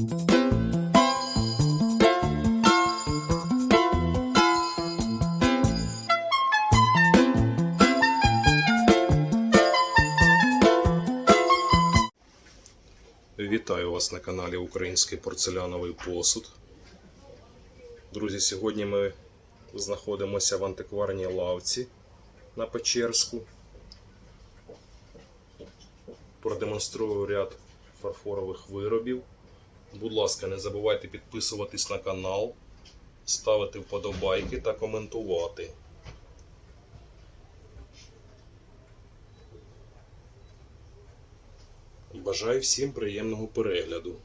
Вітаю вас на каналі Український порцеляновий посуд. Друзі, сьогодні ми знаходимося в антикварній лавці на Печерську. Продемонструю ряд фарфорових виробів. Будь ласка, не забувайте підписуватись на канал, ставити вподобайки та коментувати. Бажаю всім приємного перегляду.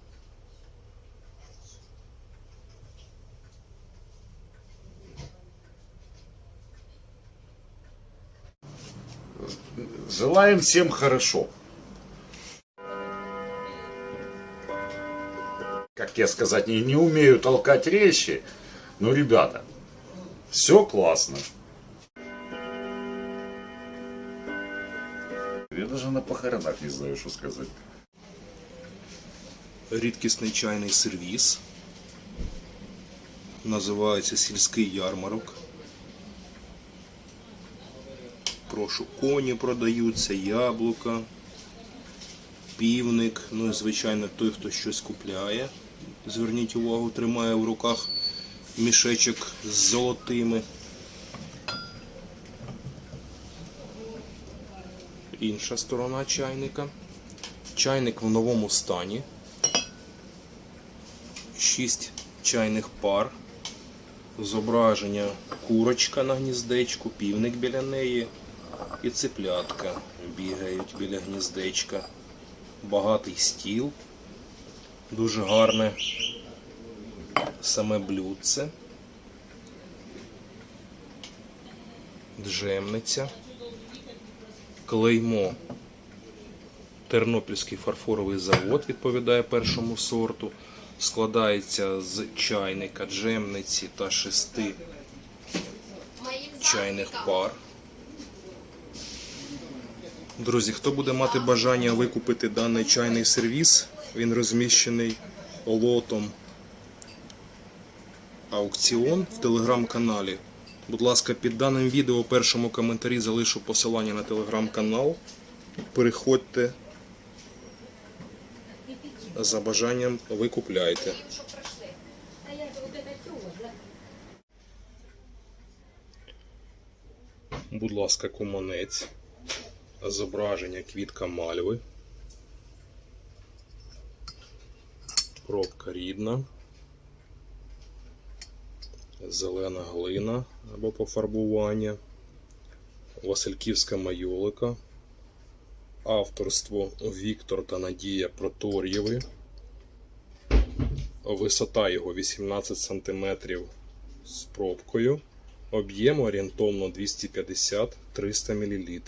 Желаем всем хорошо. Я сказать, не, не умею толкать речи, но, ребята, все классно. Я даже на похоронах не знаю, что сказать. Рідкісний чайний сервіс. Називається сільський ярмарок. Прошу, коні продаються, яблука, півник. Ну і звичайно той, хто щось купляє. Зверніть увагу, тримає в руках мішечок з золотими. Інша сторона чайника. Чайник в новому стані. 6 чайних пар. Зображення курочка на гніздечку, півник біля неї і циплятка бігають біля гніздечка. Багатий стіл. Дуже гарне саме блюдце. Джемниця. Клеймо. Тернопільський фарфоровий завод відповідає першому сорту. Складається з чайника, джемниці та шести чайних пар. Друзі, хто буде мати бажання викупити даний чайний сервіс, він розміщений лотом аукціон в телеграм-каналі. Будь ласка, під даним відео у першому коментарі залишу посилання на телеграм-канал. Переходьте за бажанням ви купляйте. Будь ласка, куманець. Зображення квітка мальви. Пробка рідна. Зелена глина або пофарбування. Васильківська майолика. Авторство Віктор та Надія Протор'єви. Висота його 18 см з пробкою. Об'єм орієнтовно 250-300 мл.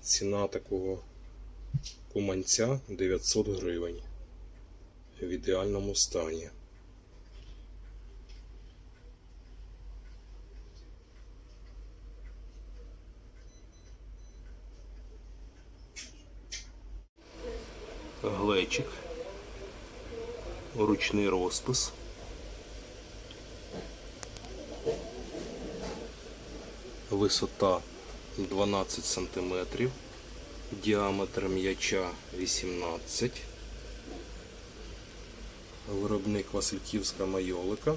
Ціна такого куманця 900 гривень. В ідеальному стані. глечик, ручний розпис. Висота 12 см, діаметр м'яча 18 Виробник Васильківська майолика.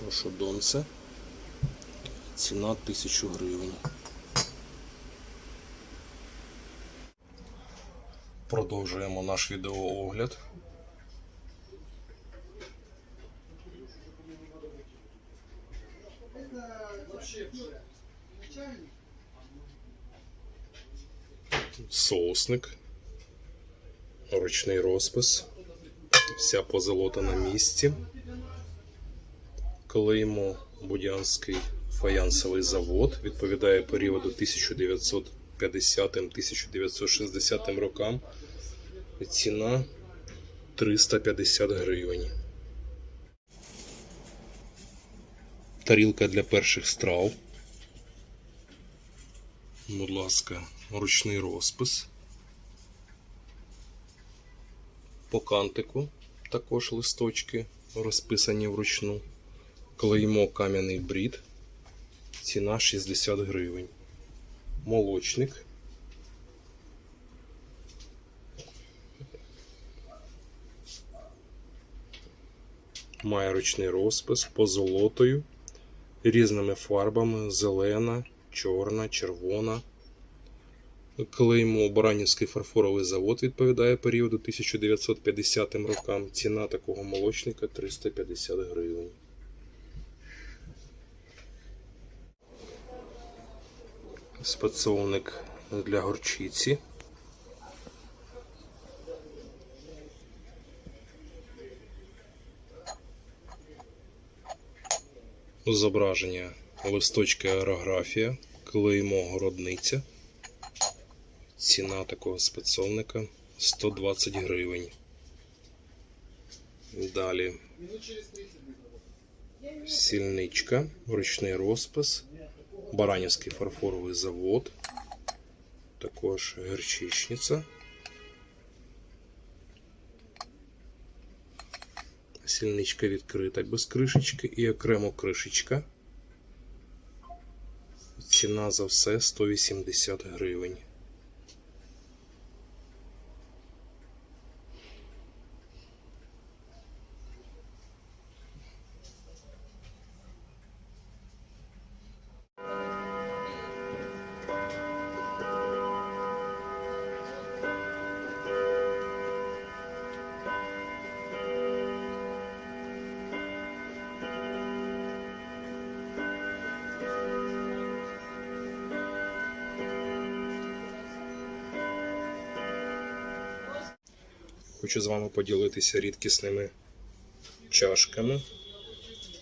Прошу донце. Ціна 1000 гривень. Продовжуємо наш відеоогляд. Соусник. Ручний розпис. Вся позолота на місці. Клеймо Будянський фаянсовий завод. Відповідає періоду 1950-1960 рокам. Ціна 350 гривень. Тарілка для перших страв. Будь ласка, ручний розпис. По кантику також листочки розписані вручну. Клеймо кам'яний брід. Ціна 60 гривень. Молочник. Має ручний розпис позолотою, різними фарбами: зелена, чорна, червона. Клеймо Баранівський фарфоровий завод відповідає періоду 1950 рокам. Ціна такого молочника 350 гривень. Спецовник для горчиці. Зображення листочки аерографія, клеймо городниця. Ціна такого спецовника 120 гривень. Далі сільничка, ручний розпис, Баранівський фарфоровий завод, також герчичниця. Сільничка відкрита без кришечки і окремо кришечка. Ціна за все 180 гривень. Хочу з вами поділитися рідкісними чашками.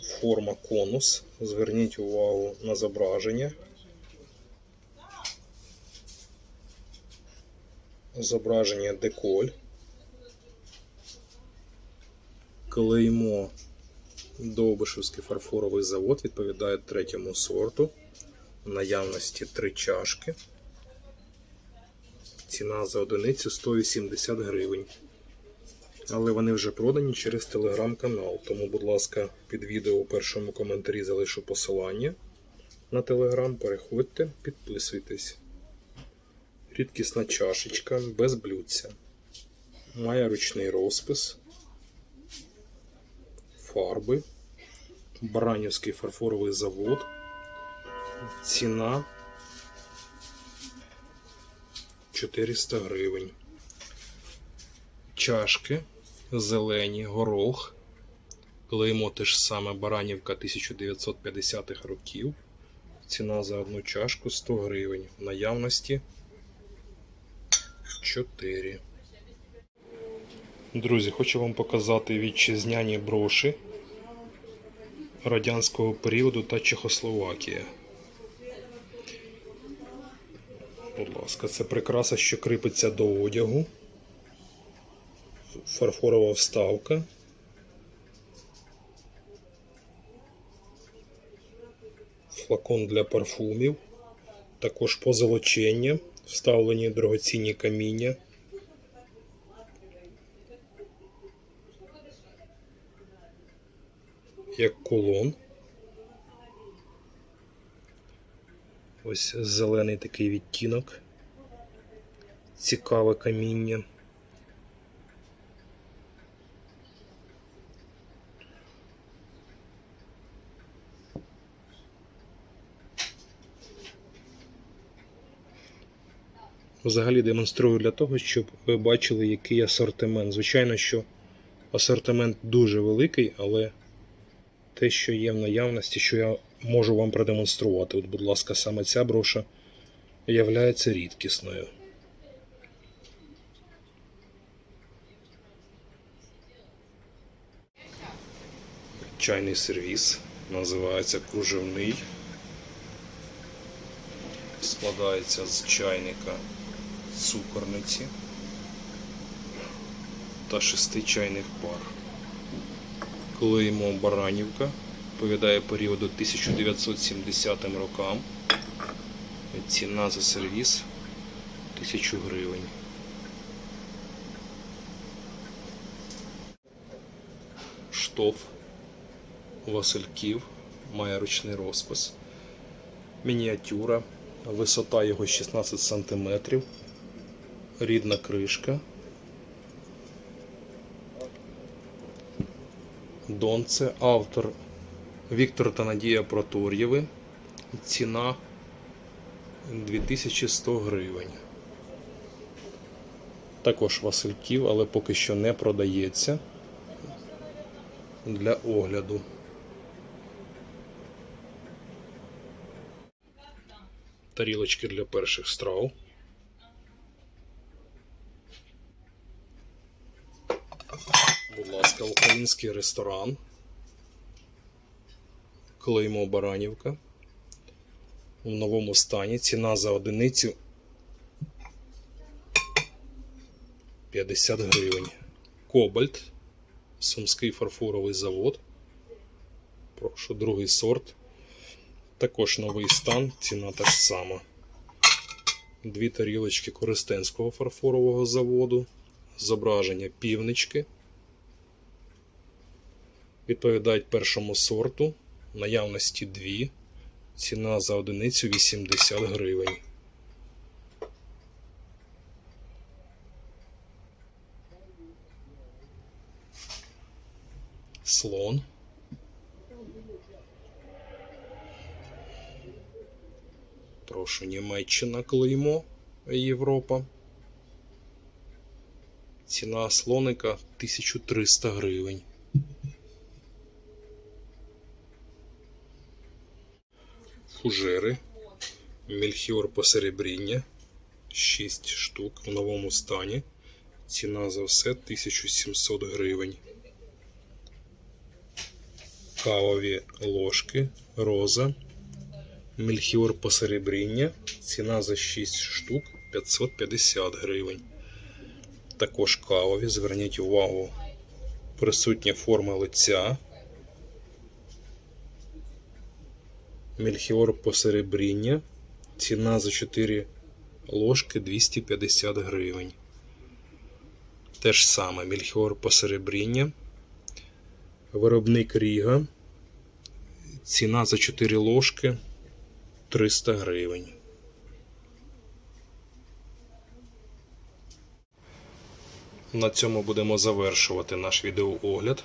Форма конус. Зверніть увагу на зображення. Зображення деколь. Клеймо Довбишевський фарфоровий завод відповідає третьому сорту. В наявності три чашки. Ціна за одиницю 180 гривень. Але вони вже продані через телеграм-канал. Тому, будь ласка, під відео у першому коментарі залишу посилання на телеграм. Переходьте, підписуйтесь. Рідкісна чашечка без блюдця. Має ручний розпис, фарби, Баранівський фарфоровий завод. Ціна 400 гривень. Чашки, зелені, горох. Клеймо те ж саме Баранівка 1950-х років. Ціна за одну чашку 100 гривень. В наявності 4. Друзі, хочу вам показати вітчизняні броші радянського періоду та Чехословакія. Будь ласка, це прикраса, що кріпиться до одягу. Фарфорова вставка. Флакон для парфумів. Також позолочення, вставлені дорогоцінні каміння. Як кулон. Ось зелений такий відтінок. Цікаве каміння. Взагалі демонструю для того, щоб ви бачили, який асортимент. Звичайно, що асортимент дуже великий, але те, що є в наявності, що я можу вам продемонструвати. От, будь ласка, саме ця броша є рідкісною. Чайний сервіс називається кружевний. Складається з чайника цукорниці та шести чайних пар. Клеймо Баранівка відповідає періоду 1970 рокам. Ціна за сервіс 1000 гривень. Штоф Васильків має ручний розпис. Мініатюра. Висота його 16 см. Рідна кришка. Донце. Автор Віктор та Надія Протор'єви. Ціна 2100 гривень. Також Васильків, але поки що не продається для огляду. Тарілочки для перших страв. Ласка, український ресторан. Клеймо Баранівка. В новому стані. Ціна за одиницю 50 гривень. Кобальт. Сумський фарфоровий завод. Прошу, другий сорт. Також новий стан, ціна та ж сама. Дві тарілочки Користенського фарфорового заводу. Зображення півнички. Відповідають першому сорту. Наявності дві. Ціна за одиницю 80 гривень. Слон. Прошу, Німеччина клеймо Європа. Ціна слоника 1300 гривень. Фужери. Мельхіор посеребріння. 6 штук в новому стані. Ціна за все 1700 гривень. Кавові ложки. Роза. Мельхіор посеребріння. Ціна за 6 штук 550 гривень. Також кавові. Зверніть увагу. Присутня форма лиця. Мельхіор посеребріння. Ціна за 4 ложки 250 гривень. Те ж саме Мельхіор посеребріння. Виробник Ріга. Ціна за 4 ложки 300 гривень. На цьому будемо завершувати наш відеоогляд.